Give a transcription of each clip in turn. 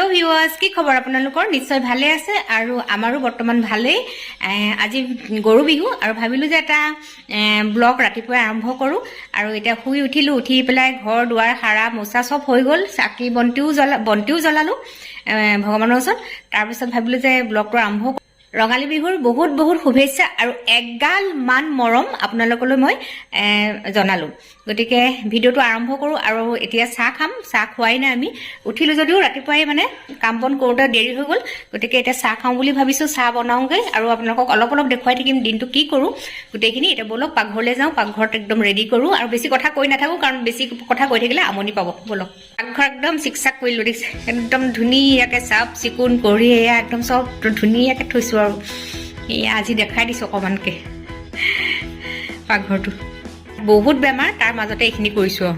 খবৰ আপোনালোকৰ? নিশ্চয় ভালে আছে আৰু আমাৰো বৰ্তমান ভালেই। আজি গৰু বিহু আৰু ভাবিলোঁ যে এটা ব্লগ ৰাতিপুৱাই আৰম্ভ কৰোঁ। আৰু এতিয়া শুই উঠিলোঁ উঠি পেলাই ঘৰ দুৱাৰ সাৰা মোচা চব হৈ গ'ল চাকি বন্তিও জ্বলা বন্তিও জ্বলালোঁ ভগৱানৰ ওচৰত। তাৰপিছত ভাবিলোঁ যে ব্লগটো আৰম্ভ কৰোঁ। ৰঙালী বিহুৰ বহুত বহুত শুভেচ্ছা আৰু এগাল মান মৰম আপোনালোকলৈ মই জনালোঁ। গতিকে ভিডিঅ'টো আৰম্ভ কৰোঁ আৰু এতিয়া চাহ খাম। চাহ খোৱাই নাই আমি। উঠিলোঁ যদিও ৰাতিপুৱাই মানে কাম বন কৰোঁতে দেৰি হৈ গ'ল। গতিকে এতিয়া চাহ খাওঁ বুলি ভাবিছোঁ চাহ বনাওঁগৈ। আৰু আপোনালোকক অলপ অলপ দেখুৱাই থাকিম দিনটো কি কৰোঁ। গোটেইখিনি এতিয়া ব'লক পাকঘৰলৈ যাওঁ পাকঘৰত একদম ৰেডি কৰোঁ। আৰু বেছি কথা কৈ নাথাকোঁ কাৰণ বেছি কথা কৈ থাকিলে আমনি পাব। ব'লক। পাকঘৰ একদম চিক চাক কৰিলোঁ দেখিছে একদম ধুনীয়াকৈ চাফ চিকুণ কৰি এয়া একদম চব ধুনীয়াকৈ থৈছোঁ আৰু। এয়া আজি দেখাই দিছোঁ অকণমানকৈ পাকঘৰটো। বহুত বেমাৰ তাৰ মাজতে এইখিনি কৰিছোঁ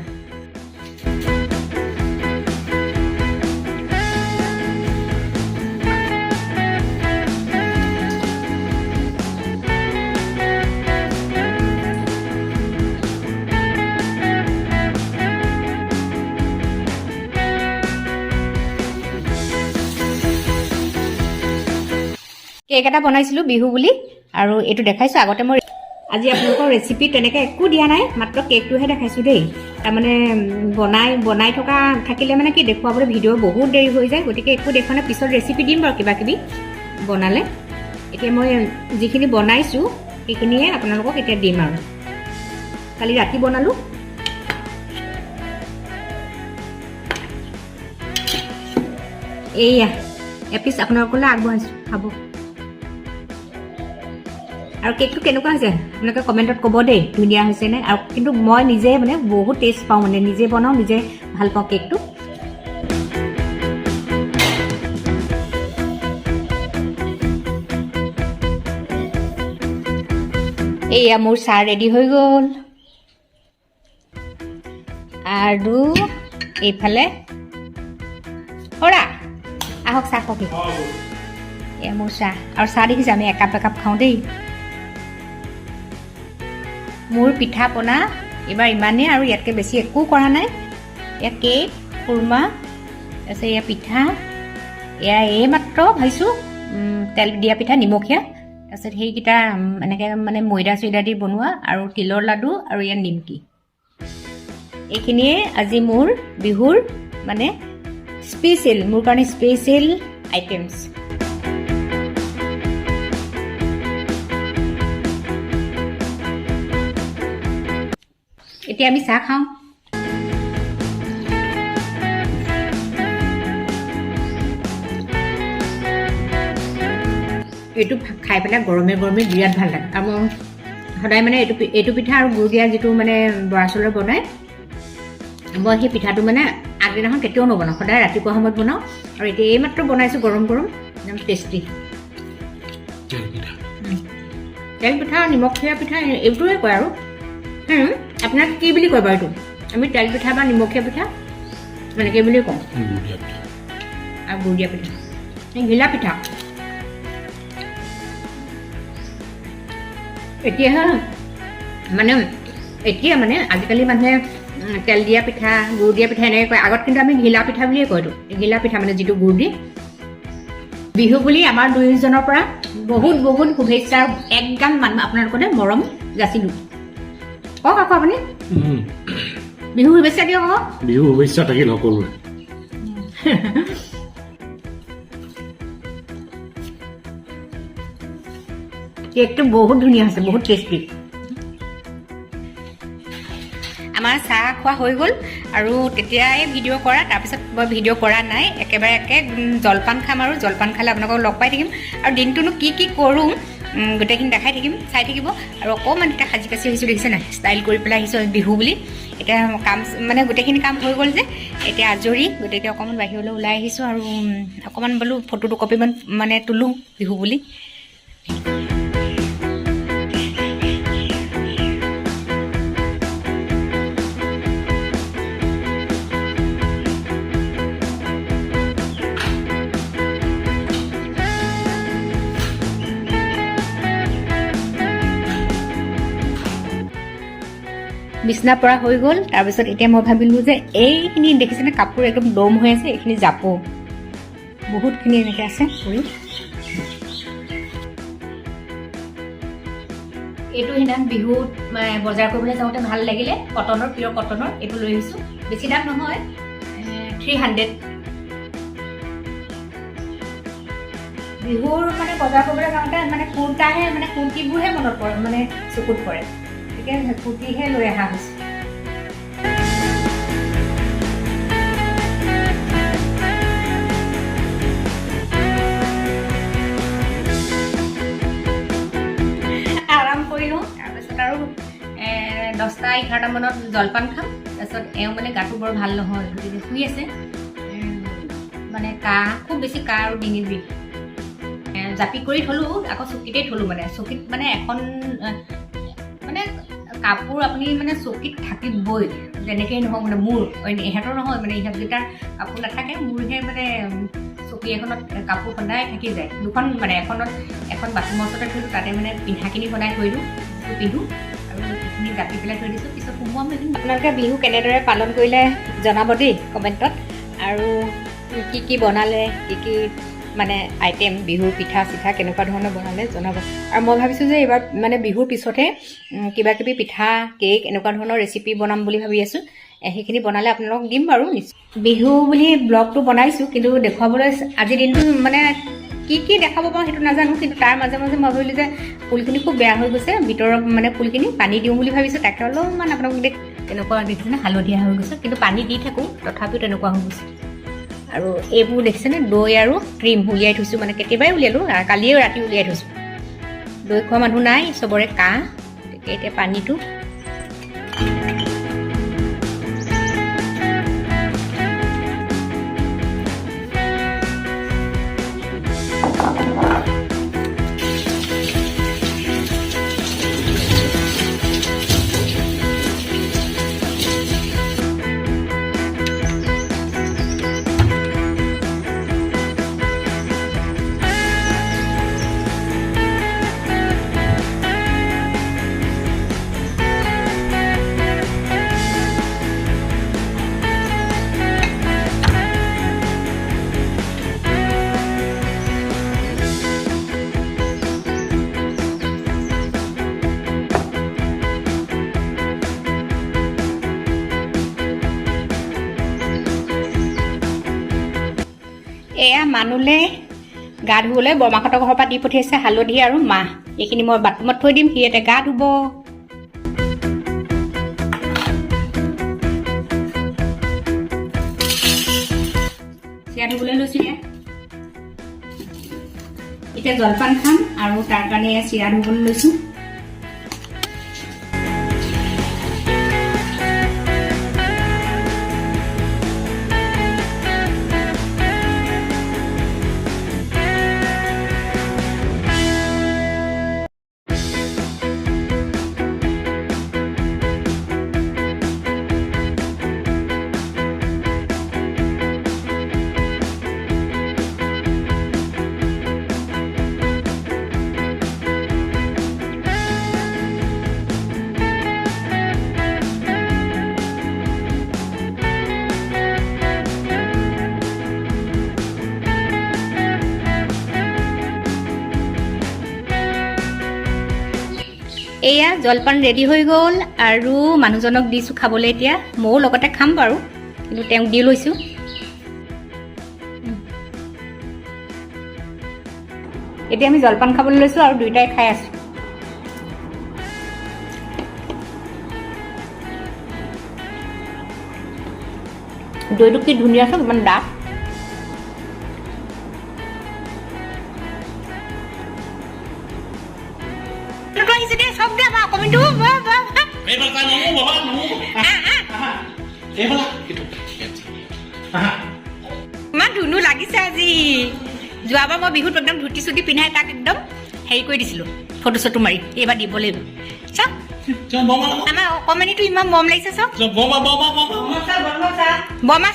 এটা বনাইছিলোঁ বিহু বুলি আৰু এইটো দেখাইছোঁ আগতে মই আজি আপোনালোকৰ ৰেচিপি তেনেকৈ একো দিয়া নাই, মাত্ৰ কেকটোহে দেখাইছোঁ দেই। তাৰমানে বনাই বনাই থকা, থাকিলে মানে কি দেখুৱাবলৈ ভিডিঅ' বহুত দেৰি হৈ যায়, গতিকে একো দেখুৱা নাই। পিছত ৰেচিপি দিম বাৰু কিবা কিবি বনালে। এতিয়া মই যিখিনি বনাইছোঁ, সেইখিনিয়ে আপোনালোকক এতিয়া দিম আৰু। কালি ৰাতি বনালোঁ। এইয়া, এপিচ আপোনালোকলৈ আগবঢ়াইছোঁ। খাব। আৰু কেকটো কেনেকুৱা হৈছে? আপোনালোকে কমেণ্টত ক'ব দেই ধুনীয়া হৈছে নে? আৰু কিন্তু মই নিজে মানে বহুত টেষ্ট পাওঁ মানে নিজে বনাওঁ নিজে ভালো পাওঁ কেকটো এয়া মোৰ চাহ ৰেডি হৈ গ'ল। আৰু এইফালে হৰা আহক চাহ কফি এয়া মোৰ চাহ। আৰু চাহ দেখিছে আমি একাপ একাপ খাওঁ দেই। মোৰ পিঠা পনা এইবাৰ ইমানেই আৰু ইয়াতকৈ বেছি একো কৰা নাই। এয়া কেক খুৰমা তাৰপিছত এয়া পিঠা। এয়া এই মাত্ৰ ভাবিছোঁ তেল দিয়া পিঠা নিমখীয়া। তাৰপিছত সেইকেইটা এনেকৈ মানে ময়দা চয়দা দি বনোৱা আৰু তিলৰ লাডু আৰু এয়া নিমকি। এইখিনিয়ে আজি মোৰ বিহুৰ মানে স্পেচিয়েল মোৰ কাৰণে স্পেচিয়েল আইটেমছ এতিয়া আমি চাহ খাওঁ। এইটো খাই পেলাই গৰমে গৰমে বিৰাট ভাল লাগে। আৰু মই সদায় মানে এইটো এইটো পিঠা আৰু গুৰ দিয়া যিটো মানে বৰা চাউলৰ বনায় মই সেই পিঠাটো মানে আগদিনাখন কেতিয়াও নবনাওঁ সদায় ৰাতিপুৱা সময়ত বনাওঁ। আৰু এতিয়া এইমাত্ৰ বনাইছোঁ গৰম গৰম একদম টেষ্টি তেল পিঠা। নিমখীয়া পিঠা এই- এইটোৱে কয় আৰু। আপোনাক কি বুলি কয় বাৰু এইটো? আমি তেল পিঠা বা নিমখীয়া পিঠা? এনেকৈ বুলি কওঁ? আৰু গুৰ দিয়া পিঠা ঘিলা পিঠা। এতিয়াহে মানে এতিয়া মানে আজিকালি মানুহে তেল দিয়া পিঠা গুৰ দিয়া পিঠা এনেকৈ কয়। আগত কিন্তু আমি ঘিলা পিঠা বুলিয়ে কয় এইটো। ঘিলা পিঠা মানে যিটো গুৰ দি। বিহু বুলি আমাৰ দুয়োজনৰ পৰা বহুত বহুত শুভেচ্ছা। একগাল মানুহ আপোনালোকতে মৰম যাচিলোঁ কওক আকৌ আপুনি? বিহু শুভেচ্ছা দিয়ক আকৌ। বিহু শুভেচ্ছা থাকিল সকলোৰে কেকটো বহুত ধুনীয়া হৈছে বহুত টেষ্টি আমাৰ চাহ খোৱা হৈ গ'ল আৰু তেতিয়াই ভিডিঅ' কৰা তাৰপিছত মই ভিডিঅ' কৰা নাই। একেবাৰে একে জলপান খাম আৰু জলপান খালে আপোনালোকক লগ পাই থাকিম। আৰু দিনটোনো কি কি কৰোঁ গোটেইখিনি দেখাই থাকিম চাই থাকিব। আৰু অকণমান এতিয়া সাজি কাচি আহিছোঁ দেখিছে নাই? ষ্টাইল কৰি পেলাই আহিছোঁ বিহু বুলি। এতিয়া কাম মানে গোটেইখিনি কাম হৈ গ'ল যে। এতিয়া আজৰি গতিকে অকণমান বাহিৰলৈ ওলাই আহিছোঁ আৰু অকণমান বোলো ফটো দুকপিমান মানে তোলোঁ বিহু বুলি। বিচনা পৰা হৈ গ'ল। তাৰপিছত এতিয়া মই ভাবিলোঁ যে এইখিনি দেখিছেনে? কাপোৰ একদম দম হৈ আছে এইখিনি জাপো। বহুতখিনি এনেকৈ আছে ফুল এইটো সিদিনা বিহুত মানে, বজাৰ কৰিবলৈ যাওঁতে ভালো লাগিলে। কটনৰ পিয়ৰ কটনৰ এইটো লৈ আহিছোঁ। বেছি দাম নহয় থ্ৰী হাণ্ড্ৰেড বিহুৰ মানে বজাৰ কৰিবলৈ যাওঁতে মানে কুৰ্তাহে মানে কুৰ্তিবোৰহে মনত পৰে মানে চকুত পৰে। গতিকে কুৰ্তিহে লৈ অহা হৈছে দহটা এঘাৰটা মানত জলপান খাম। তাৰপিছত এওঁ মানে গাটো বৰ ভাল নহয় গতিকে শুই আছে। মানে কাহ খুব বেছি কাহ আৰু ডিঙিত বিষ। জাপি কৰি থলোঁ আকৌ চকীতেই থলোঁ মানে। চকীত মানে এখন মানে কাপোৰ আপুনি মানে চকীত থাকিবই যেনেকেই নহওক মানে মোৰ ইহঁতৰ নহয় মানে ইহঁতকেইটাৰ কাপোৰ নাথাকে মোৰহে মানে চকী এখনত কাপোৰ সদায় থাকি যায়। দুখন মানে এখনত এখন বাথৰুমৰ ওচৰতে থৈ দিওঁ তাতে মানে পিন্ধাখিনি বনাই থৈ দিওঁ পিন্ধোঁ আৰু এইখিনি জাপি পেলাই থৈ দিছোঁ পিছত সোমোৱাম সেইখিনি আপোনালোকে বিহু কেনেদৰে পালন কৰিলে জনাব দেই কমেণ্টত আৰু কি কি বনালে কি কি মানে আইটেম বিহুৰ পিঠা চিঠা কেনেকুৱা ধৰণৰ বনালে জনাব। আৰু মই ভাবিছোঁ যে এইবাৰ মানে বিহুৰ পিছতহে উম, কিবা কিবি পিঠা কেক এনেকুৱা ধৰণৰ ৰেচিপি বনাম বুলি ভাবি আছোঁ। সেইখিনি বনালে আপোনালোকক দিম বাৰু নিশ্চয়। বিহু বুলি ব্লগটো বনাইছোঁ কিন্তু দেখুৱাবলৈ আজিৰ দিনটো মানে কি কি দেখাব পাৰোঁ সেইটো নাজানো কিন্তু তাৰ মাজে মাজে মই ভাবিলোঁ যে ফুলখিনি খুব বেয়া হৈ গৈছে ভিতৰৰ মানে ফুলখিনি পানী দিওঁ বুলি ভাবিছোঁ তাকে অলপমান আপোনালোক তেনেকুৱা দেখিছেনে হালধীয়া হৈ গৈছে কিন্তু পানী দি থাকোঁ তথাপিও তেনেকুৱা হৈ গৈছে। আৰু এইবোৰ দেখিছেনে? দৈ আৰু ক্ৰীম উলিয়াই থৈছোঁ মানে কেতিয়াবাই উলিয়ালোঁ কালিয়ে ৰাতি উলিয়াই থৈছোঁ। দৈ খোৱা মানুহ নাই চবৰে কাহ গতিকে এতিয়া পানীটো এয়া মানুহলে গা ধুবলৈ বৰমাহঁতৰ ঘৰৰ পৰা দি পঠিয়াইছে হালধি আৰু মাহ। এইখিনি মই বাথৰুমত থৈ দিম সি এতিয়া গা ধুব। চিৰা ধুবলৈ লৈছোঁ এতিয়া জলপান খাম আৰু তাৰ কাৰণে চিৰা ধুবলৈ লৈছোঁ। এয়া জলপান ৰেডি হৈ গ'ল আৰু মানুহজনক দিছোঁ খাবলৈ এতিয়া। ময়ো লগতে খাম বাৰু কিন্তু তেওঁক দি লৈছোঁ। এতিয়া আমি জলপান খাবলৈ লৈছোঁ আৰু দুয়োটাই খাই আছোঁ। দৈটো কি ধুনীয়া আছে ইমান ডাঠ আহিছে দেই চব দিয়া বা কমেণ্টটো বা বা বা এইফালে তাই নমো বাবা নমো আহা এইফালে এইটো আহা ইমান ধুনু লাগিছে আজি যোৱাবাৰ মই বিহুত একদম ধুতি চুটি পিন্ধাই তাক একদম হেৰি কৰি দিছিলোঁ ফটো চটো মাৰি এইবাৰ দিব লাগিব চাওক চল বমা নমো আমাৰ অকণমানিটো ইমান মৰম লাগিছে চাওক চল বমা বমা বমা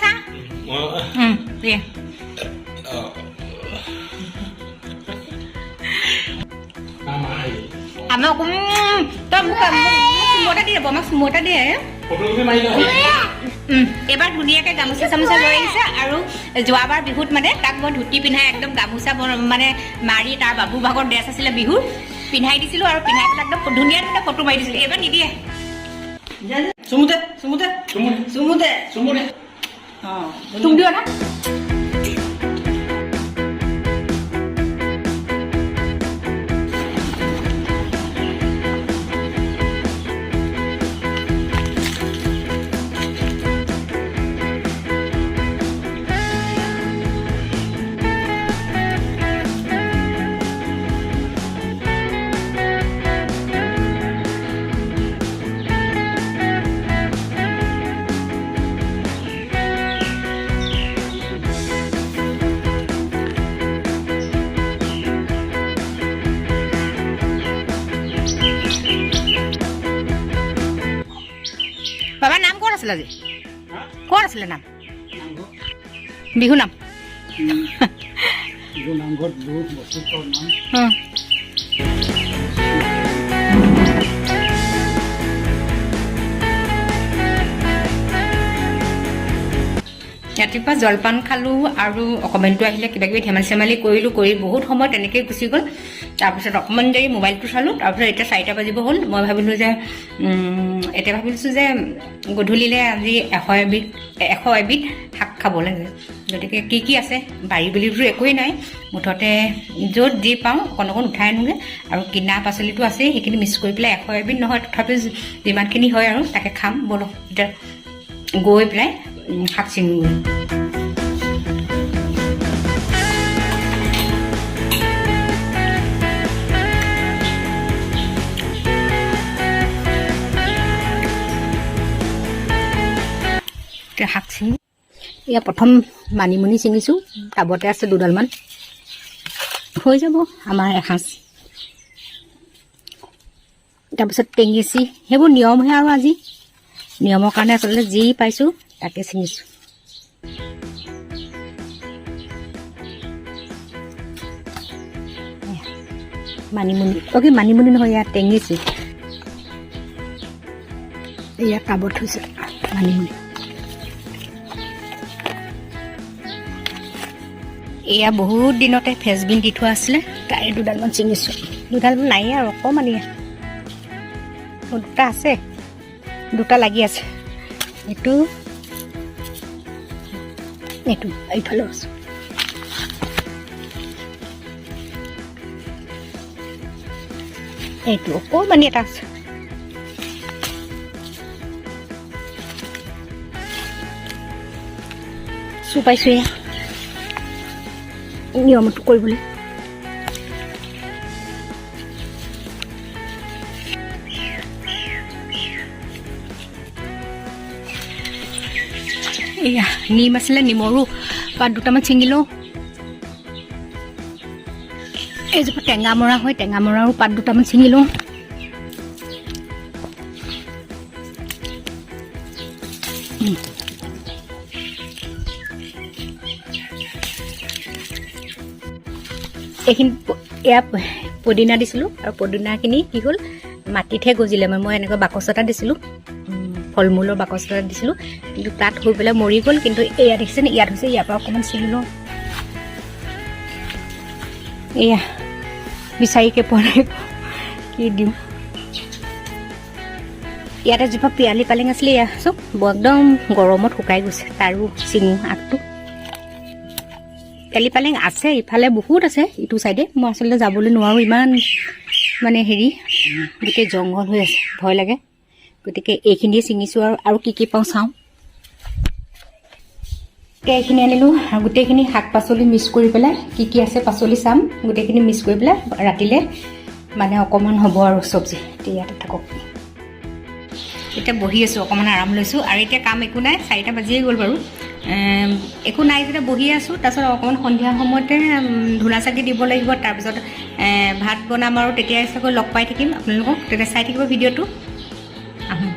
বৰমা চা অ' উম, এয়া। আমাৰ আমাৰ তই মোক মোক দিয়ে বমাক চুমু এটা দিয়ে এইবাৰ ধুনীয়াকৈ গামোচা চামোচা লৈ আহিছে আৰু যোৱাবাৰ বিহুত মানে তাক মই ধুতি পিন্ধাই একদম গামোচা বন- মানে মাৰি তাৰ বাবু ভাগৰ ড্ৰেছ আছিলে বিহুৰ পিন্ধাই দিছিলোঁ আৰু পিন্ধাই পেলাই একদম ধুনীয়া ধুনীয়া ফটো মাৰি দিছিলোঁ। এইবাৰ নিদিয়ে। চুমুতে চুমুতে চুমু চুমুতে চুমু দে অঁ তুম না আছিলে আজি ক'ত আছিলে নাম? বিহু নাম। নামঘৰত ৰাতিপুৱা জলপান খালোঁ আৰু অকণমানটো আহিলে কিবা কিবি ধেমালি চেমালি কৰিলোঁ কৰি বহুত সময় তেনেকেই গুচি গ'ল। তাৰপিছত অকণমান দেৰি মোবাইলটো চালোঁ তাৰপিছত এতিয়া চাৰিটা বাজিব হ'ল। মই ভাবিলোঁ যে এতিয়া ভাবিছোঁ যে গধূলিলৈ আজি এশ এবিধ এশ এবিধ শাক খাব লাগে। গতিকে কি কি আছে? বাৰী বুলিতো একোৱেই নাই। মুঠতে য'ত যি পাওঁ অকণ অকণ উঠাই আনোগৈ। আৰু কিনা পাচলিটো আছেই সেইখিনি মিক্স কৰি পেলাই এশ এবিধ নহয় তথাপিও যিমানখিনি হয় আৰু তাকে খাম। ব'লক এতিয়া গৈ পেলাই শাক ছিঙোগৈ এয়া প্ৰথম মানিমুনি ছিঙিছোঁ, টাবতে আছে দুডালমান। হৈ যাব আমাৰ এসাঁজ। তাৰপিছত টেঙেচি, সেইবোৰ নিয়মহে আৰু আজি। নিয়মৰ কাৰণে আচলতে যি পাইছোঁ, তাকে ছিঙিছোঁ। মানিমুনি। অ কি মানিমুনি নহয় ইয়াত টেঙেচি। এয়া টাবত থৈছে, মানিমুনি। এয়া বহুত দিনতে ফেচবিন দি থোৱা আছিলে তাৰে দুডালমান ছিঙিছোঁ দুডালমান নায়েই আৰু অকণমানি দুটা আছে দুটা লাগি আছে এইটো এইটো এইফালেও আছে এইটো অকণমানি এটা আছে চু পাইছোঁ এয়া নিয়মটো কৰিবলৈ এয়া নিম আছিলে নিমৰো পাত দুটামান ছিঙিলোঁ এইজোপা টেঙা মৰা হয় টেঙা মৰাৰো পাত দুটামান ছিঙিলোঁ উম। এইখিনি এয়া পদিনা দিছিলোঁ আৰু পদিনাখিনি কি হ'ল মাটিতহে গজিলে মানে মই এনেকুৱা বাকচ এটা দিছিলোঁ। ফল মূলৰ বাকচ এটা দিছিলোঁ। কিন্তু তাত হৈ পেলাই মৰি গ'ল কিন্তু এয়া দেখিছেনে ইয়াত হৈছে ইয়াৰ পৰা অকণমান ছিঙি লওঁ। এয়া বিচাৰিকে পোৱা নাই। কি দিম? ইয়াত এজোপা পিয়ালি পালেং আছিলে এয়া। চব একদম গৰমত শুকাই গৈছে তাৰো ছিঙো আগটো তেলি পালেং আছে ইফালে বহুত আছে ইটো চাইডে। মই আচলতে যাবলৈ নোৱাৰোঁ ইমান মানে হেৰি গোটেই জংঘল হৈ আছে ভয় লাগে। গতিকে এইখিনিয়ে ছিঙিছোঁ আৰু আৰু কি কি পাওঁ চাওঁ। এইখিনি আনিলোঁ গোটেইখিনি শাক পাচলি মিক্স কৰি পেলাই কি কি আছে পাচলি চাম গোটেইখিনি মিক্স কৰি পেলাই ৰাতিলৈ মানে অকণমান হ'ব আৰু চব্জি ইয়াতে থাকক। এতিয়া বহি আছোঁ অকণমান আৰাম লৈছোঁ আৰু এতিয়া কাম একো নাই চাৰিটা বাজিয়ে গ'ল বাৰু। একো নাই যেতিয়া বহি আছোঁ তাৰপিছত অকণমান সন্ধিয়া সময়তে ধূনা চাকি দিব লাগিব তাৰপিছত ভাত বনাম আৰু তেতিয়াই চাগৈ লগ পাই থাকিম। আপোনালোকক তেতিয়া চাই থাকিব ভিডিঅ'টো। আহোঁ।